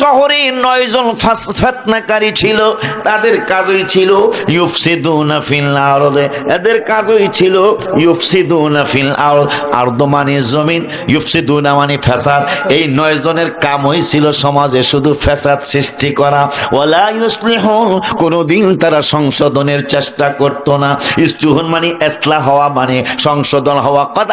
শহরে নয় জন ফেতনাকারী ছিল, তাদের কাজই ছিল ফিল এদের কাজই ছিল ইউফসিদুনা ফিল আরদ। আরদ মানে জমিন মানে ফ্যাসাদ। এই নয় জনের কামই ছিল সমাজে শুধু ফ্যাসাদ সৃষ্টি করা। ওয়ালা ইউসলিহুন কোনোদিন তারা সংশোধনের চেষ্টা করতো না। ইস্তুহুন মানে ইসলাহ হওয়া মানে সংশোধন হওয়া। কদ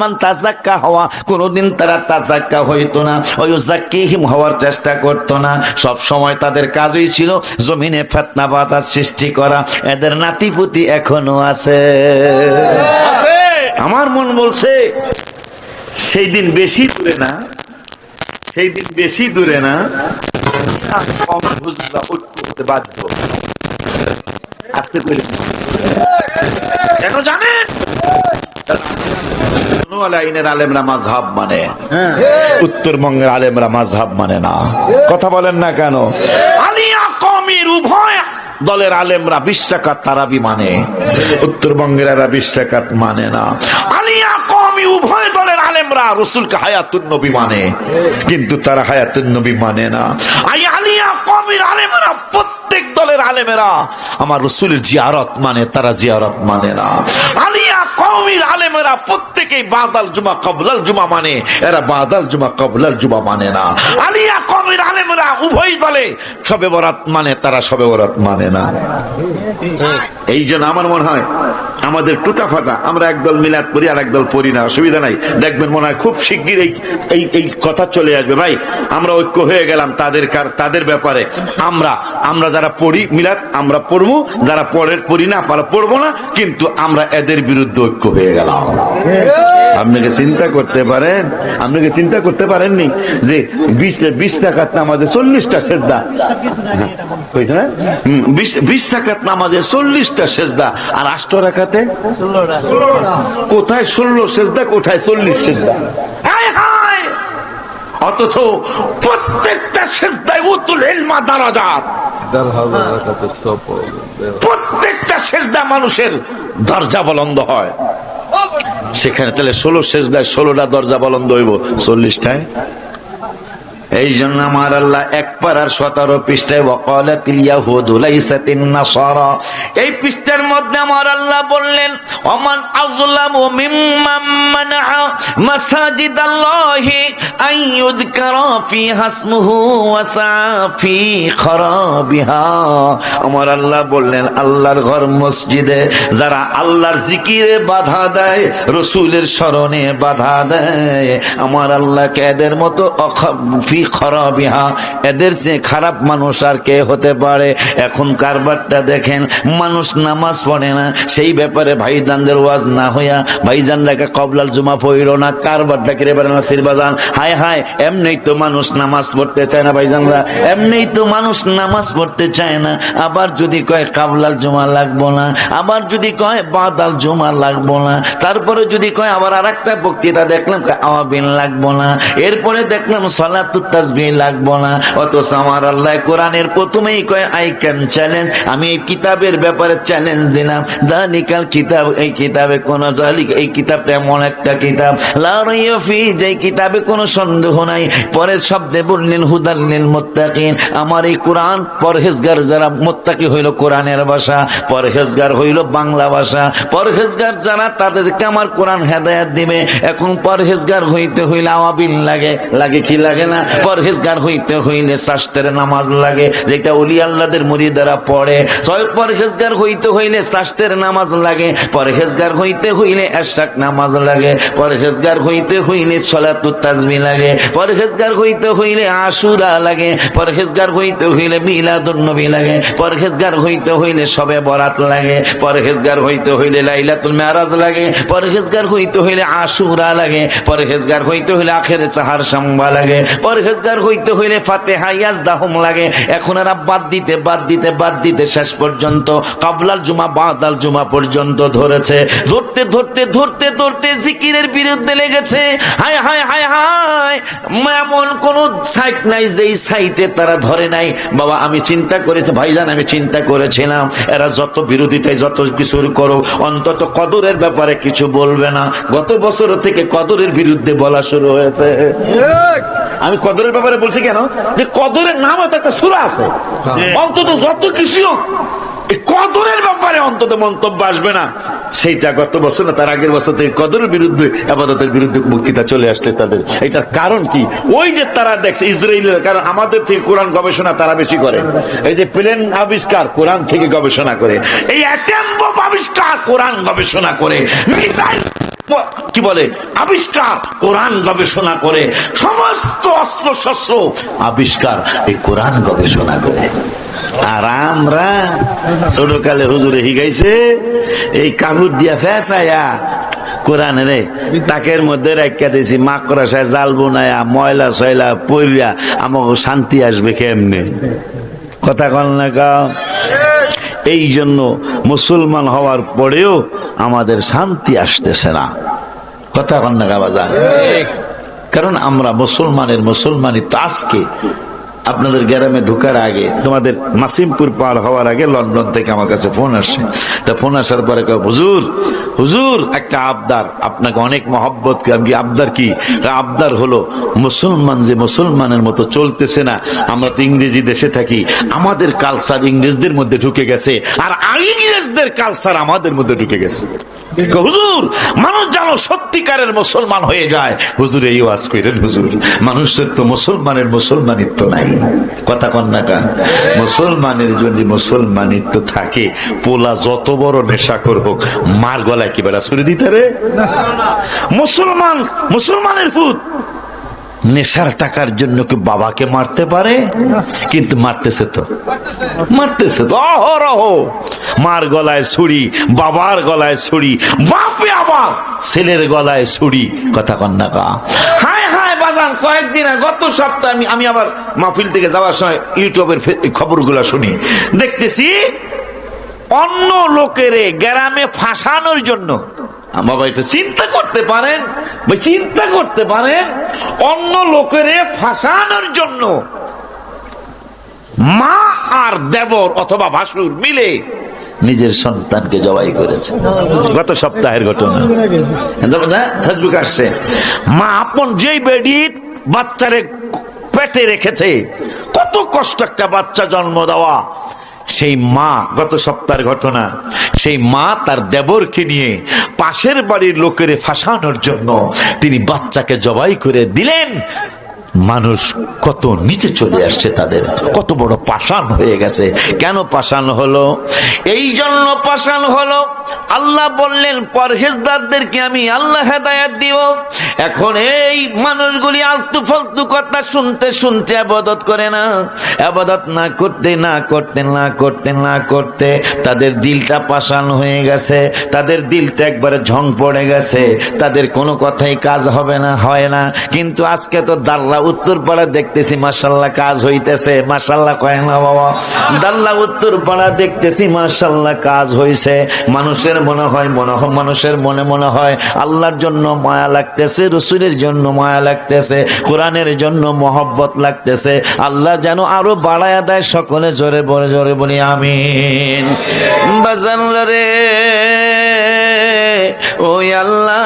মান তাজাক্কা হওয়া, কোনোদিন তারা তাজাক্কা হইতো না। ওই জাক্কিহিম হওয়ার করতো না। সব সময় তাদের কাজই ছিল জমিনে ফেতনা বাজার সৃষ্টি করা। এদের নাতিপুতি এখনও আছে। আমার মন বলছে সেই দিন বেশি দূরে না। সেই দিন বেশি দূরে না। বাধ্য। আসতে পেরে কেন জানেন? আলেমরা মাঝহাব মানে? উত্তরবঙ্গের আলেমরা মাঝহাব মানে না। কথা বলেন না কেন? আলিয়া কমের উভয় দলের আলেমরা বিশ তারাবি মানে। উত্তরবঙ্গের এরা বিশ টাকাত মানে না। আলিয়া কমি উভয় দলের আলেমরা রসুলকে হায়াতুন নবী মানে। কিন্তু তারা হায়াতুন নবী মানে না। আই আলিয়া কমির আলেমরা প্রত্যেক দলের আলেমেরা, আমার রসুলের জিয়ারত মানে তারা জিয়ারত মানে না। আলিয়া কৌমির আলেমেরা, প্রত্যেকেই বাদাল জুমা, কবলাল জুমা মানে এরা বাদাল জুমা, কবলাল জুমা মানে না। আলিয়া কৌমির আলেমেরা, উভয় দলে সবে বরাত মানে তারা সবে বরাত মানে না। এই জন্য আমার মনে হয় আমাদের টুটা ফাটা আমরা একদল মিলাদ পড়ি আর একদল পড়ি না। অসুবিধা নাই। দেখবেন মনে হয় খুব শিগগির এই এই এই কথা চলে আসবে। ভাই, আমরা ঐক্য হয়ে গেলাম তাদের কার, তাদের ব্যাপারে। আমরা আমরা যারা পড়ি মিলাদ, আমরা পড়ব। যারা পড়ে পড়ি না পারা পড়ব না। কিন্তু আমরা এদের বিরুদ্ধে ঐক্য হয়ে গেলাম। আপনাকে চিন্তা করতে পারেন আপনাকে চিন্তা করতে পারেননি যে বিশ বিশ টাকার নামাজে চল্লিশটা সেজদা? হ্যাঁ, না? বিশ টাকার নামাজে চল্লিশটা সেজদা। আর আষ্ট রাখাতে কোথায় ষোলো সেজদা কোথায় চল্লিশ সেজদা? অথচ প্রত্যেকটা সেজদায় উতুল এলমা দারাজাত। প্রত্যেকটা সেজদা মানুষের দরজা বলন্দ হয়। সেখানে তাহলে ষোলো শেষদায় ষোলোটা দরজা বলন্দ হইব চল্লিশটায়? এই জন্য আমার আল্লাহ এক পাড়ার সতেরো পৃষ্ঠায় বকালাত ইয়াহুদু লাইসাতিন নাসারা এই পৃষ্ঠার মধ্যে আমার আল্লাহ বললেন, ওমান আযলামু মিম্মান হাসমুহু আমার আল্লাহ বললেন, আল্লাহর ঘর মসজিদে যারা আল্লাহর জিকিরে বাধা দেয়, রসুলের স্মরণে বাধা দেয়, আমার আল্লাহকে এদের মতো অখ- ফি খরাবিহা। এদের যে খারাপ মানুষ আর কে হতে পারে? এখন কারবারটা দেখেন, মানুষ নামাজ পড়ে না। সেই ব্যাপারে ভাইজানদের ওয়াজ না হইয়া কবলাল জুমা পড়িল না কারবারটা কিরে না সিরবাজান হায় হায়, এমনি তো মানুষ নামাজ পড়তে চায় না ভাইজানরা। এমনি তো মানুষ নামাজ পড়তে চায় না। আবার যদি কয়, কাবলাল জুমা লাগবো না। আবার যদি কয়, বাদাল জুমা লাগবো না। তারপরে যদি কয়, আবার আর একটা বক্তৃতা দেখলাম আওয়াবিন লাগবো না। এরপরে দেখলাম সলাতুত তাসবিহ লাগবো না। অথচ আমার আল্লাহ কোরআনের প্রথমেই কয়, আই ক্যান চ্যালেঞ্জ। আমি এই কিতাবের ব্যাপারে চ্যালেঞ্জ দিলাম। দালিকাল কিতাব, এই কিতাবে কোন দালিক, এই কিতাবটা এমন একটা কিতাব। লা রাইয়া যে কিতাবে কোনো সন্দেহ নাই। পরের শব্দে বললেন হুদাল্লিল মুত্তাকিন। আমার এই কোরআন পরহেজগার যারা, মোত্তাকি হইল কোরআনের ভাষা, পরহেজগার হইল বাংলা ভাষা। পরহেজগার যারা, তাদেরকে আমার কোরআন হেদায়াত দিবে। এখন পরহেজগার হইতে হইলে আওয়াবিল লাগে। লাগে কি লাগে না? পরহেজগার হইতে হইলে শাস্ত্রের নামাজ লাগে যেটা অলি আল্লাহদের মুরিদারা পড়ে ছয় পরহেজগার হইতে হইলে শাস্ত্রের নামাজ লাগে পরহেজগার হইতে হইলে এশাক নামাজ লাগে পরহেজগার হইতে হইলে সলাতুত তাজমি লাগে পরহেজগার হইতে হইলে আশুরা লাগে পরহেজগার হইতে হইলে মিলাদুন নবী লাগে পরহেজগার হইতে হইলে সবে বরাত লাগে পরহেজগার হইতে হইলে লাইলাতুল মেরাজ লাগে পরহেজগার হইতে হইলে আশুরা লাগে পরহেজগার হইতে হইলে আখের চাহার সাম্বা লাগে পরহেজগার হইতে হইলে ফাতেহা ইয়াজদাহুম লাগে। এখন এরা বাদ দিতে বাদ দিতে বাদ দিতে শেষ পর্যন্ত, কাবলাল জুমা, বাদাল জুমা পর্যন্ত ধরেছে। ধরতে ধরতে ধরতে ধরতে জিকিরের বিরুদ্ধে লেগেছে। হায় হায় হায় হায়! এমন কোন সাইট নাই যেই সাইটে তারা ধরে নাই। বাবা, আমি চিন্তা করেছি, ভাইজান, আমি চিন্তা করেছিলাম, এরা যত বিরোধিতায় যত কিছু করো অন্তত কদরের ব্যাপারে কিছু বলবে না। গত বছর থেকে কদরের বিরুদ্ধে বলা শুরু হয়েছে। আমি কদরের ব্যাপারে বলছি কেন? যে কদরের নামে একটা সুরা আছে। অন্তত যত কিছু কদরের ব্যাপারে অন্তত মন্তব্য আসবে না। সেইটা গত বছর না তার আগের বছর থেকে কদরের বিরুদ্ধে আবাদতের বিরুদ্ধে বক্তৃতা চলে আসলে তাদের। এটার কারণ কি? ওই যে তারা দেখছে ইসরায়েলের কারণ আমাদের থেকে কোরআন গবেষণা তারা বেশি করে। এই যে প্লেন আবিষ্কার কোরআন থেকে গবেষণা করে। এই আবিষ্কার কোরআন গবেষণা করে। মিসাইল কি বলে? আবিষ্কার, কোরআন গবেষণা করে, সমস্ত অস্ত্র শস্ত্র আবিষ্কার এই কোরআন গবেষণা করে। আর আমরা, ছোটকালে হুজুরে হিগাইছে এই কাগজ দিয়া ফেসায়া কোরআন রে তাকের মধ্যে রাখিয়া দিয়েছি মাকড়া সায় জাল বোনায়া, ময়লা সয়লা পইরা আমাকে শান্তি আসবে কেমনে? কথা কল না কাও এই জন্য মুসলমান হওয়ার পরেও আমাদের শান্তি আসতেছে না। কথা কন্যা গাবাজা কারণ আমরা মুসলমানের মুসলমানই তো আজকে আপনাদের গ্রামে ঢুকার আগে, তোমাদের মাসিমপুর পার হওয়ার আগে লন্ডন থেকে আমার কাছে ফোন আসছে। তা ফোন আসার পরে হুজুর হুজুর, একটা আবদার, আপনাকে অনেক মহব্বত কি আবদার কি? আবদার হলো, মুসলমান যে মুসলমানের মতো চলতেছে না, আমরা তো ইংরেজি দেশে থাকি, আমাদের কালচার ইংরেজদের মধ্যে ঢুকে গেছে, আর ইংরেজদের কালচার আমাদের মধ্যে ঢুকে গেছে। হুজুর? মানুষ যেন সত্যিকারের মুসলমান হয়ে যায়। হুজুর, এই ওয়াজ করেন হুজুর। মানুষের তো মুসলমানের মুসলমানিত্ব নাই। কথা কন্যা কান? মুসলমানের যদি মুসলমানিত্ব থাকে, পোলা যত বড় নেশাকর হোক মার গলায় কি বেড়া ছুড়ে দিতে রে? মুসলমান, মুসলমানের ফুট নেশার টাকার জন্য কি বাবাকে মারতে পারে? কিন্তু মারতেছে তো। মারতেছে তো। অহরহ মার গলায় ছুরি, বাবার গলায় ছুরি, বাপে আবার ছেলের গলায় ছুরি। কথা কন্যা কা হায় হায়, বাজান, কয়েকদিন গত সপ্তাহে আমি আবার থেকে যাওয়ার সময় ইউটিউবের খবরগুলো শুনি। দেখতেছি অন্য লোকেরে গ্রামে ফাঁসানোর জন্য বাবা এটা চিন্তা করতে পারেন চিন্তা করতে পারেন, অন্য লোকেরে ফাঁসানোর জন্য মা আর দেবর অথবা ভাসুর মিলে নিজের সন্তানকে জবাই করেছে। গত সপ্তাহের ঘটনা। না আসছে। মা আপন যেই বেডি বাচ্চারে পেটে রেখেছে, কত কষ্ট একটা বাচ্চা জন্ম দেওয়া। সেই মা, গত সপ্তাহের ঘটনা, সেই মা তার দেবরকে নিয়ে পাশের বাড়ির লোকের ফাঁসানোর জন্য তিনি বাচ্চাকে জবাই করে দিলেন। মানুষ কত নিচে চলে আসছে তাদের। কত বড় পাষাণ হয়ে গেছে। কেন পাষাণ হলো? এই জন্য পাষাণ হলো, আল্লাহ বললেন, পরহেজদারদেরকে আমি আল্লাহ হেদায়াত দিব। এখন এই মানুষগুলি আলতু ফালতু কথা শুনতে শুনতে আবাদত করে না। আবাদত না করতে না করতে না করতে না করতে তাদের দিলটা পাষাণ হয়ে গেছে। তাদের দিলটা একবারে ঝং পড়ে গেছে। তাদের কোনো কথাই কাজ হবে না, হয় না। কিন্তু আজকে তো দাল্লা উত্তর পাড়া দেখতেছি মাসাল্লাহ কাজ হইতেছে। মাসাল্লাহ কয় না বাবা। দাল্লা উত্তর পাড়া দেখতেছি মাসাল্লাহ কাজ হইছে। মানুষের মনে হয় মনে হয়, মানুষের মনে মনে হয়, আল্লাহর জন্য মায়া লাগতেছে, রসুলের জন্য মায়া লাগতেছে, কোরআনের জন্য মহব্বত লাগতেছে। আল্লাহ যেন আরও বাড়ায়া দেয় সকলে জোরে বলে, জোরে বলি, আমিন। বাজান ওই আল্লাহ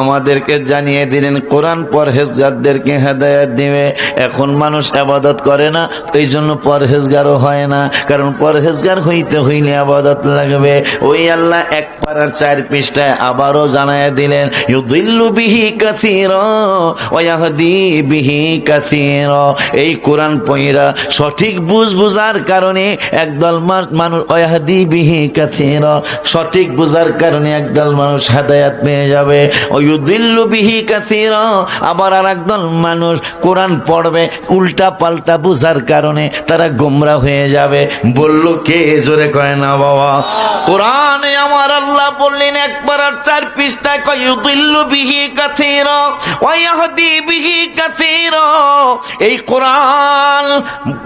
আমাদেরকে জানিয়ে দিলেন, কোরআন পরহেজগারদেরকে হেদায়েত দিবে। এখন মানুষ আবাদত করে না, এই জন্য পরহেজগারও হয় না। কারণ পরহেজগার হইতে হইলে আবাদত লাগবে। ওই আল্লাহ এক পারার চার পৃষ্ঠায় আবারও জানায় দিলেন, ইউদিল্লু বিহি কাসীরা ওয়া ইয়াহদি বিহি কাসীরা। এই কোরআন পয়রা সঠিক বুঝ বুঝার কারণে একদল মানুষ ওয়াহদি বিহি কাসীরা। সঠিক বুঝার কারণে একদল মানুষ হেদায়েত পেয়ে যাবে। বিহি কাসীরা। আবার আর একদল মানুষ কোরআন পড়বে উল্টা পাল্টা বুঝার কারণে তারা গোমরা হয়ে যাবে। বলল, কে জোরে কয় না বাবা? কোরআনে আমার আল্লাহ বললেন, একবার আর চার পৃষ্ঠায় কয় ইউদিল্লু বিহি কাসীরা ওয়া ইয়াহদি বিহি কাসীরা। এই কোরআন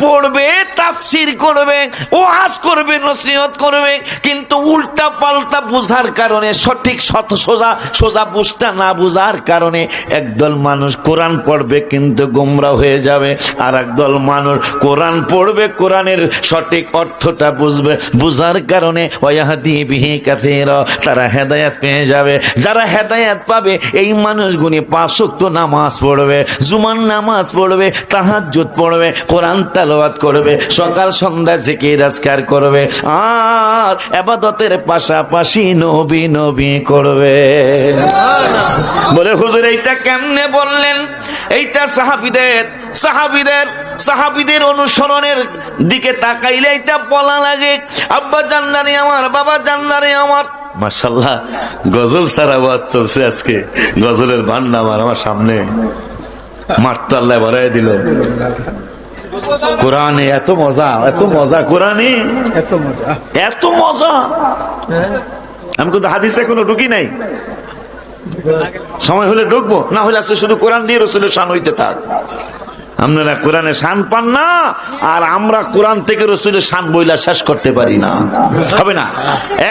পড়বে, তাফসীর করবে, ওয়াজ করবে, নসিহত করবে, কিন্তু কিন্তু উল্টা পাল্টা বুঝার কারণে, সঠিক শত সোজা সোজা বুঝটা না বুঝার কারণে একদল মানুষ কোরআন পড়বে কিন্তু গোমরা হয়ে যাবে। আর একদল মানুষ কোরআন পড়বে, কোরআনের সঠিক অর্থটা বুঝবে। বুঝার কারণে ওয়াহাদি বিহি কাথির তারা হেদায়াত পেয়ে যাবে। যারা হেদায়াত পাবে, এই মানুষগুলি পাঁচক্ত নামাজ পড়বে, জুমার নামাজ পড়বে, তাহাজ্জুদ পড়বে, কোরআন তালাওয়াত করবে, সকাল সন্ধ্যা জিকির আজকার করবে। আর আবাদতের পাশাপাশি নবী নবী করবে। বলে, হুজুর, এইটা কেমনে বললেন? এইটা সাহাবিদের সাহাবিদের সাহাবিদের অনুসরণের দিকে তাকাইলে এটা বলা লাগে, আব্বা জান্নারি আমার, বাবা জান্নারি আমার। মাসাল্লাহ গজল সারা বাদ চলছে আজকে। গজলের বান্না আমার আমার সামনে। মারতো আল্লাহ বাড়াই দিল। কোরআনে এত মজা এত মজা কোরআনে? এত মজা। এত মজা? আমি কিন্তু হাদিসে এখনও ঢুকি নাই। সময় হলে ঢুকবো না হলে আজকে শুধু কোরআন দিয়ে রসুলের শান হইতে থাক। আপনারা কোরআনে শান পান না আর আমরা কোরআন থেকে রসুলের শান বইলা শেষ করতে পারি না। হবে না?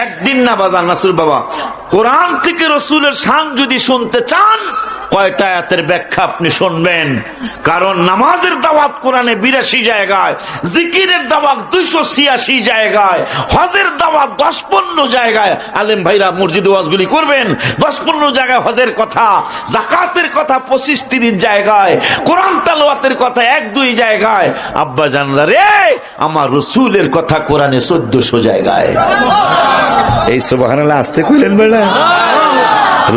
একদিন না বাজার নাসুর বাবা। কোরআন থেকে রসুলের শান যদি শুনতে চান কয়টা আয়াতের ব্যাখ্যা আপনি শুনবেন? কারণ নামাজের দাওয়াত কোরআনে বিরাশি জায়গায়, জিকিরের দাওয়াত দুইশো ছিয়াশি জায়গায়, হজের দাওয়াত দশ পনেরো জায়গায়। আলেম ভাইরা মসজিদ ওয়াজগুলি করবেন। দশ পনেরো জায়গায় হজের কথা জাকাতের কথা পঁচিশ তিরিশ জায়গায়, কোরআন তালোয়াতের কথা এক দুই জায়গায়। আব্বা জানলা রে, আমার রসুলের কথা কোরআনে চোদ্দশো জায়গায়। এই সুবাহ আসতে কইলেন বেড়া।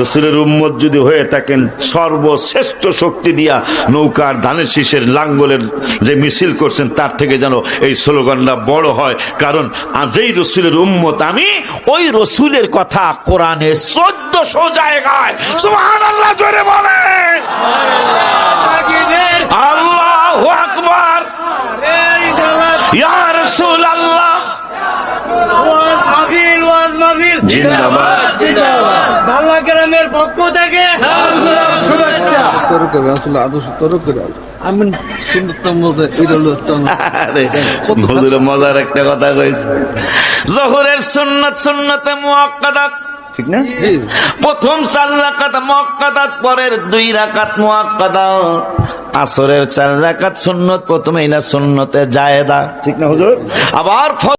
রসুলের উম্মত যদি হয়ে থাকেন সর্বশ্রেষ্ঠ শক্তি দিয়া নৌকার ধানের শীষের লাঙ্গলের যে মিছিল করছেন তার থেকে যেন এই স্লোগানটা বড় হয়। কারণ আজই রসুলের উম্মত আমি ওই রসুলের কথা কোরআনে চোদ্দশো জায়গায়। আল্লাহ জোরে বলেন। আল্লাহ আকবার। রসুল আল্লাহ মাহফিল জিন্দাবাদ। বাংলা গ্রামের পক্ষ থেকে শুভেচ্ছা তরকের আসলে আদর্শ তরকের আমি সুন্দরতম মধ্যে এটা হলো উত্তম। মজার একটা কথা কইছে। জোহরের সুন্নাত সুন্নাতে মুআক্কাদাত। ঠিক না? প্রথম চার রাকাত মুআক্কাদাত পরের দুই রাকাত মুআক্কাদাত। আসরের চার রাকাত সুন্নত প্রথমে ইলা সুন্নতে জায়েদা। ঠিক না হুজুর? আবার